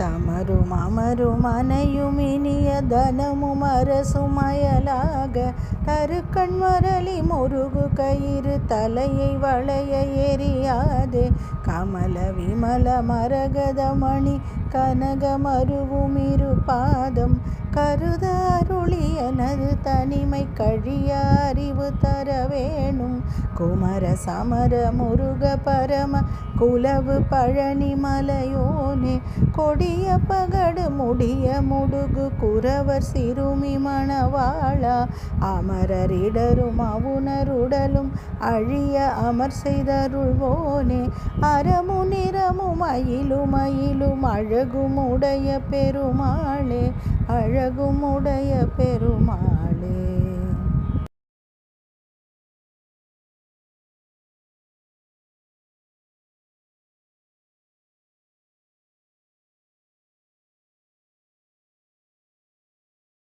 தமரும் அமரும் அனையும் இனிய தனமும் அரசும் தரு தருக்கண் வரலி முருகு கயிறு தலையை வளைய எரியாதே. கமல விமல மரகத மணி கனக மருவும் இரு பாதம் கருத அருளி தனிமை கழிய அறிவு தர வேணும். குமர சமர முருக பரம குலவு பழனி மலையோனே கொடிய பகடு முடிய முடுகு குறவர் சிறுமி மணவாளா. அமரரிடரும் அவுணருடலும் அழிய அமர் செய்தருள்வோனே. அறமு நிறமும் அயிலும் அயிலும் அழகும் உடைய பெருமாளே. அழகும் உடைய பெருமாள்.